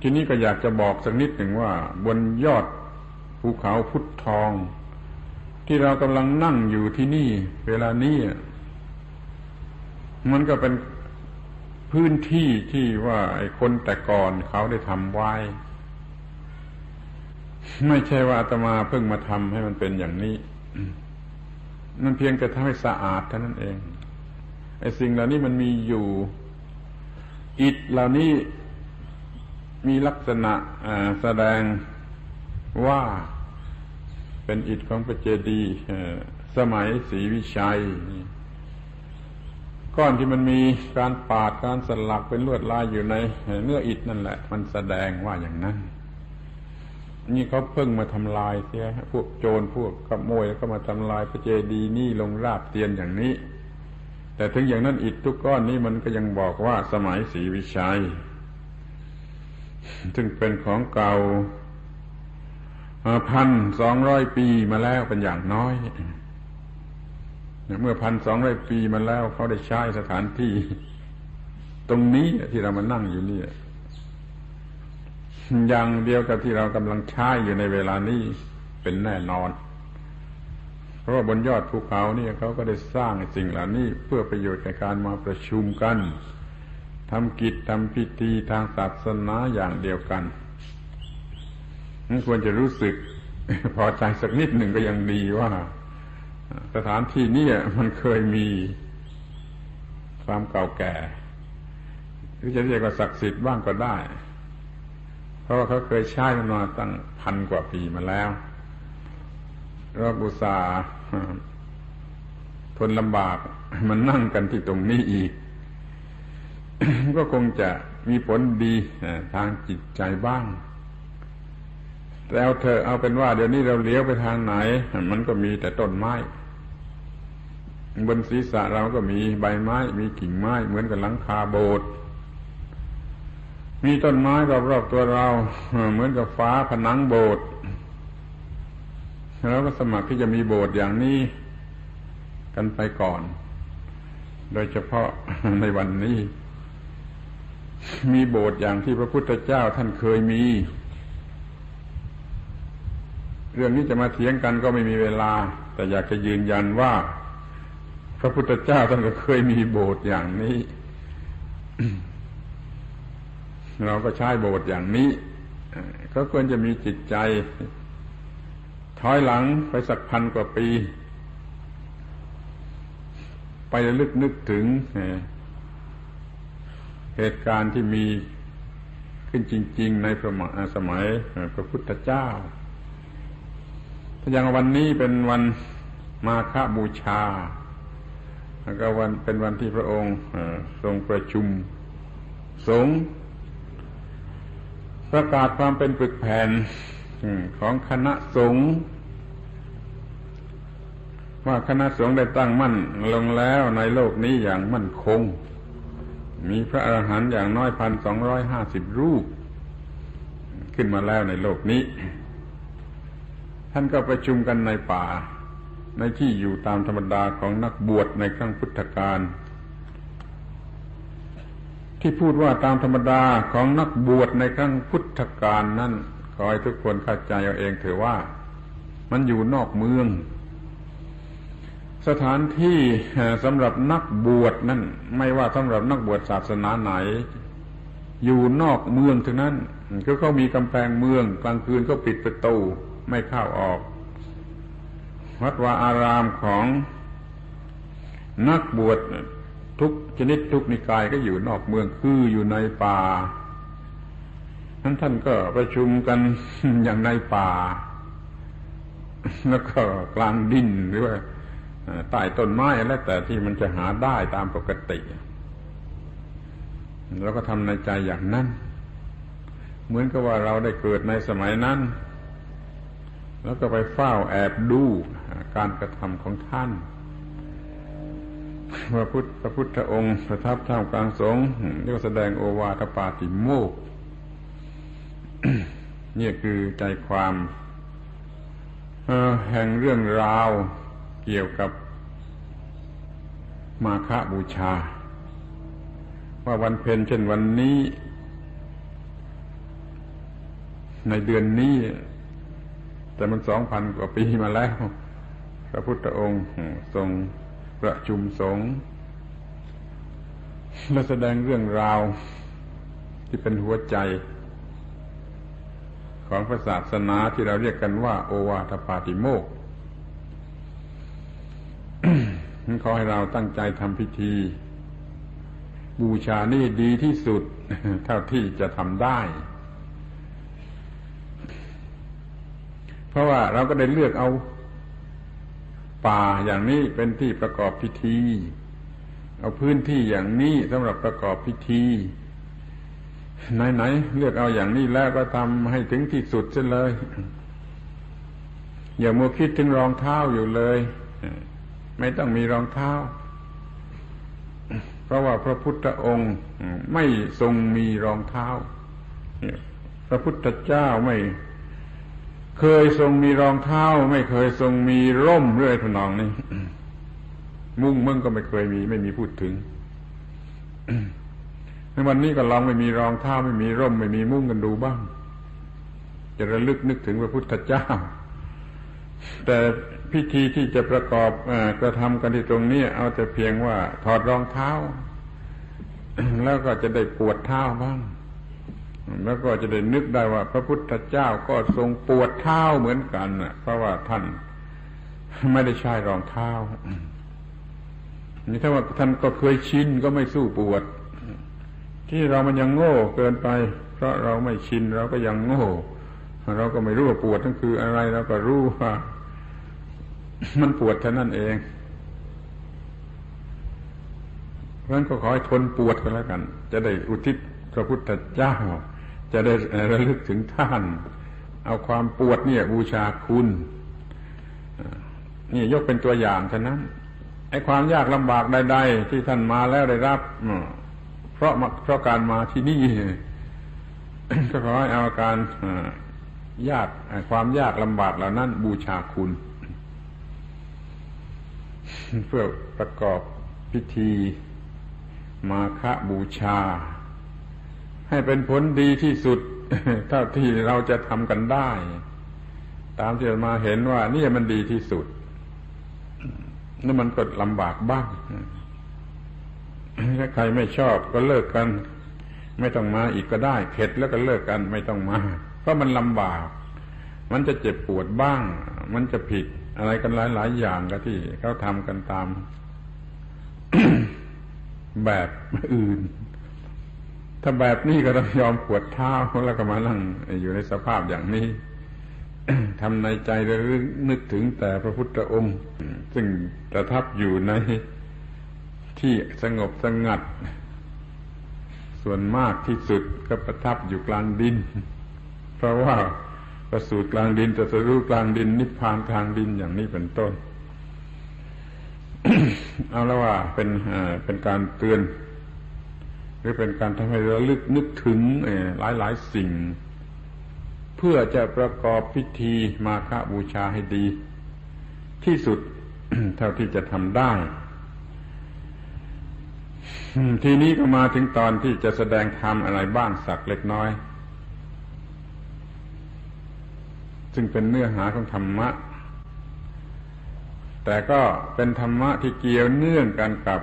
ทีนี้ก็อยากจะบอกสักนิดหนึ่งว่า บนยอดภูเขาพุทธทอง ที่เรากำลังนั่งอยู่ที่นี่ เวลานี้มันก็เป็นพื้นที่ที่ว่าไอ้คนแต่ก่อนเขาได้ทำไว้ ไม่ใช่ว่าอาตมาเพิ่งมาทำให้มันเป็นอย่างนี้ มันเพียงแต่ทำให้สะอาดเท่านั้นเองไอ้สิ่งเหล่านี้มันมีอยู่ อิฐเหล่านี้ มีลักษณะแสดงว่าเป็นอิฐของพระเจดีย์สมัยศรีวิชัย ก้อนที่มันมีการปาดการสลักเป็นลวดลายอยู่ในเนื้ออิฐนั่นแหละ มันแสดงว่าอย่างนั้น นี่เขาเพิ่งมาทำลายเสียพวกโจรพวกขโมยแล้วก็มาทำลายพระเจดีย์นี่ลงราบเตียนอย่างนี้ แต่ถึงอย่างนั้นอิฐทุกก้อนนี้มันก็ยังบอกว่าสมัยศรีวิชัย ซึ่งเป็นของเก่าพันสองร้อยปีมาแล้วเป็นอย่างน้อยเมื่อพันสองร้อยปีมาแล้วเขาได้ใช้สถานที่ ตรงนี้ที่เรามานั่งอยู่นี่อย่างเดียวกับที่เรากำลังใช้อยู่ในเวลานี้เป็นแน่นอน เพราะว่าบนยอดภูเขานี่เขาก็ได้สร้างสิ่งเหล่านี้เพื่อประโยชน์ในการมาประชุมกันำกิจทำพิธีทางศาสนาอย่างเดียวกันนั่นควรจะรู้สึกพอใจสักนิดหนึ่งก็ยังดีว่า สถานที่นี้มันเคยมีความเก่าแก่หรือจะเรียกว่าศักดิ์สิทธิ์บ้างก็ได้ เพราะว่าเขาเคยใช้มันมาตั้งพันกว่าปีมาแล้วเราบุษาทนลำบากมันนั่งกันที่ตรงนี้อีก ก็คงจะมีผลดีทางจิตใจบ้าง แต่เอาเธอเอาเป็นว่า เดี๋ยวนี้เราเลี้ยวไปทางไหน มันก็มีแต่ต้นไม้ บนศีรษะเราก็มีใบไม้ มีกิ่งไม้ เหมือนกับหลังคาโบสถ์มีต้นไม้รอบๆตัวเรา เหมือนกับฟ้าผนังโบสถ์เราก็สมัครที่จะมีโบสถ์อย่างนี้กันไปก่อน โดยเฉพาะในวันนี้ มีโบสถ์อย่างที่พระพุทธเจ้าท่านเคยมี เรื่องนี้จะมาเถียงกันก็ไม่มีเวลา แต่อยากจะยืนยันว่า พระพุทธเจ้าท่านก็เคยมีโบสถ์อย่างนี้ เราก็ใช้โบสถ์อย่างนี้ก็ควรจะมีจิตใจ ถอยหลังไปสักพันกว่าปี ไปลึกนึกถึง เหตุการณ์ที่มีขึ้นจริง ๆ ในสมัยพระพุทธเจ้าอย่างวันนี้เป็นวันมาฆบูชา แล้วก็วันเป็นวันที่พระองค์ทรงประชุมสงฆ์ประกาศความเป็นปึกแผ่นของคณะสงฆ์ว่าคณะสงฆ์ได้ตั้งมั่นลงแล้วในโลกนี้อย่างมั่นคง มีพระอาหารหันต์อย่างน้อยพันสองร้อยห้าสิบรูป ขึ้นมาแล้วในโลกนี้ ท่านก็ประชุมกันในป่า ในที่อยู่ตามธรรมดาของนักบวชในครั้งพุทธกาลที่พูดว่าตามธรรมดาของนักบวชในครั้งพุทธกาลนั้นขอให้ทุกคนเข้าใจเอาเองเถอะว่า มันอยู่นอกเมือง สถานที่สำหรับนักบวชนั่น ไม่ว่าสำหรับนักบวชศาสนาไหน อยู่นอกเมืองทั้งนั้นคือเขามีกำแพงเมือง กลางคืนก็ปิดประตู ไม่เข้าออก วัดวาอารามของนักบวชทุกชนิดทุกนิกายก็อยู่นอกเมืองคืออยู่ในป่านั้นท่านก็ประชุมกันอย่างในป่า แล้วก็กลางดินหรือว่า ใต้ต้นไม้แล้วแต่ที่มันจะหาได้ตามปกติ แล้วก็ทำในใจอย่างนั้น เหมือนกับว่าเราได้เกิดในสมัยนั้น แล้วก็ไปเฝ้าแอบดูการกระทำของท่านพระพุทธพระพุทธองค์ประทับท่ามกลางสงฆ์เรียกแสดงโอวาทปาติโมกนี่คือใจความแห่งเรื่องราว เกี่ยวกับมาฆบูชา ว่าวันเพ็ญเช่นวันนี้ ในเดือนนี้ แต่มันสองพันกว่าปีมาแล้ว พระพุทธองค์ทรงประชุมสงฆ์และแสดงเรื่องราวที่เป็นหัวใจ ของพระศาสนาที่เราเรียกกันว่า โอวาทปาติโมก ขอให้เราตั้งใจทำพิธี บูชานี่ดีที่สุด เท่าที่จะทำได้ เพราะว่าเราก็ได้เลือกเอาป่าอย่างนี้เป็นที่ประกอบพิธี เอาพื้นที่อย่างนี้สำหรับประกอบพิธีไหนๆเลือกเอาอย่างนี้แล้วก็ทำให้ถึงที่สุดเสียเลย อย่ามัวคิดถึงรองเท้าอยู่เลย ไม่ต้องมีรองเท้า เพราะว่าพระพุทธองค์ไม่ทรงมีรองเท้า พระพุทธเจ้าไม่เคยทรงมีรองเท้า ไม่เคยทรงมีร่มเรื่อยทนองนี้มุ่งมึงก็ไม่เคยมี ไม่มีพูดถึงในวันนี้ก็ลองไม่มีรองเท้าไม่มีร่ม ไม่มีมุ่งกันดูบ้าง จะระลึกนึกถึงพระพุทธเจ้า แต่พิธีที่จะประกอบกระทำกันที่ตรงนี้ เอาแต่เพียงว่าถอดรองเท้า แล้วก็จะได้ปวดเท้าบ้าง แล้วก็จะได้นึกได้ว่า พระพุทธเจ้าก็ทรงปวดเท้าเหมือนกันเพราะว่าท่านไม่ได้ใช้รองเท้านี่ถ้าว่าท่านก็เคยชินก็ไม่สู้ปวด ที่เรามันยังโง่เกินไป เพราะเราไม่ชินเราก็ยังโง่ เราก็ไม่รู้ว่าปวดนั่นคืออะไรเราก็รู้ว่า มันปวดเท่านั้นเองเพราะฉะนั้นก็ขอให้ทนปวดกันแล้วกัน จะได้อุทิศพระพุทธเจ้า จะได้ระลึกถึงท่าน เอาความปวดเนี่ย บูชาคุณนี่ยกเป็นตัวอย่างเท่านั้นไอ้ความยากลำบากใด ๆ ที่ท่านมาแล้วได้รับเพราะเพราะการมาที่นี่ก็ขอให้เอาการ ยากความยากลำบากเหล่านั้น บูชาคุณ เพื่อประกอบพิธี มาฆบูชา ให้เป็นผลดีที่สุด เท่าที่เราจะทำกันได้ ตามที่มาเห็นว่า นี่มันดีที่สุดนั่มันก็ลำบากบ้างถ้าใครไม่ชอบก็เลิกกัน ไม่ต้องมาอีกก็ได้เข็ดแล้วก็เลิกกันไม่ต้องมา เพราะมันลำบาก มันจะเจ็บปวดบ้าง มันจะผิดอะไรกันหลายหลายอย่างก็ที่เขาทำกันตาม แบบอื่น ถ้าแบบนี้ก็ต้องยอมปวดเท้าแล้วก็มานั่งอยู่ในสภาพอย่างนี้ทำในใจระลึกนึกถึงแต่พระพุทธองค์ ซึ่งประทับอยู่ในที่สงบสงัด ส่วนมากที่สุดก็ประทับอยู่กลางดิน ราะว่าประสูตรกลางดินจะสรู้กลางดิน นิพพานกลางดินอย่างนี้เป็นต้น เอาแล้วว่าเป็นเป็นการเตือน หรือเป็นการทำให้เราลึกนึกถึงหลายหลายสิ่ง เพื่อจะประกอบพิธีมาฆบูชาให้ดี ที่สุดเท่าที่จะทำได้ทีนี้ก็มาถึงตอนที่จะแสดงธรรมอะไรบ้างสักเล็กน้อย ซึ่งเป็นเนื้อหาของธรรมะ แต่ก็เป็นธรรมะที่เกี่ยวเนื่องกันกับ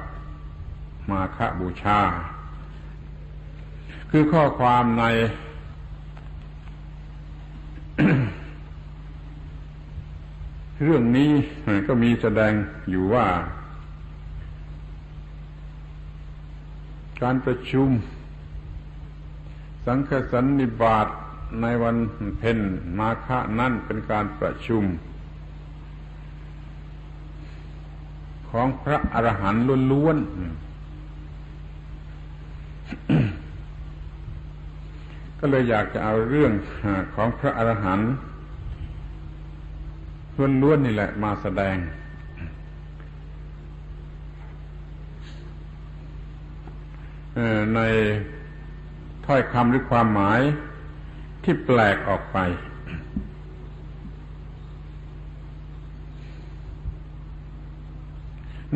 มาฆบูชา คือข้อความใน เรื่องนี้ก็มีแสดงอยู่ว่า การประชุม สังฆสันนิบาต ในวันเพ็ญมาฆะนั่นเป็นการประชุม ของพระอรหันต์ล้วนๆ ก็เลยอยากจะเอาเรื่องของพระอรหันต์ล้วนๆนี่แหละมาแสดงในถ้อยคำหรือความหมาย ที่แปลกออกไป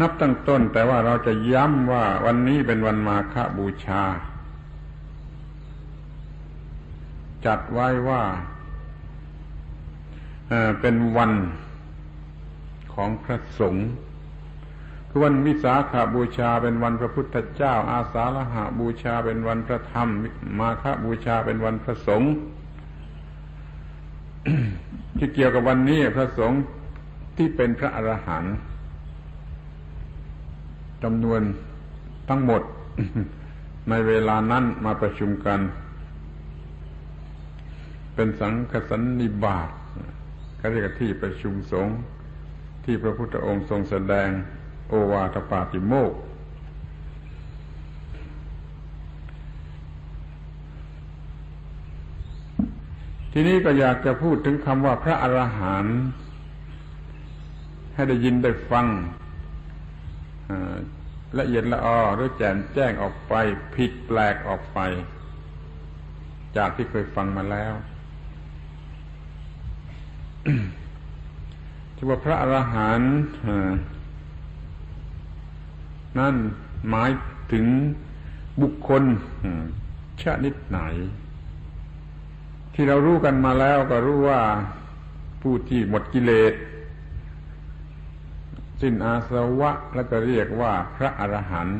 นับตั้งต้นแต่ว่าเราจะย้ำว่าวันนี้เป็นวันมาฆบูชา จัดไว้ว่าเป็นวันของพระสงฆ์ วันวิสาขาบูชาเป็นวันพระพุทธเจ้า อาสาฬหาบูชาเป็นวันพระธรรม มาฆบูชาเป็นวันพระสงฆ์ที่เกี่ยวกับวันนี้พระสงฆ์ที่เป็นพระอรหันต์จำนวนทั้งหมดในเวลานั้นมาประชุมกัน เป็นสังฆสันนิบาตเขาเรียกที่ประชุมสงฆ์ที่พระพุทธองค์ทรงแสดง โอวาทปาติโมก ทีนี้ก็อยากจะพูดถึงคำว่าพระอรหันต์ให้ได้ยินได้ฟังละเอียดละออหรือแจ่มแจ้งออกไป ผิดแปลกออกไป จากที่เคยฟังมาแล้วที่ว่าพระอรหันต์ นั่นหมายถึงบุคคลชนิดไหน ที่เรารู้กันมาแล้วก็รู้ว่าผู้ที่หมดกิเลสสิ้นอาสวะแล้วก็เรียกว่าพระอรหันต์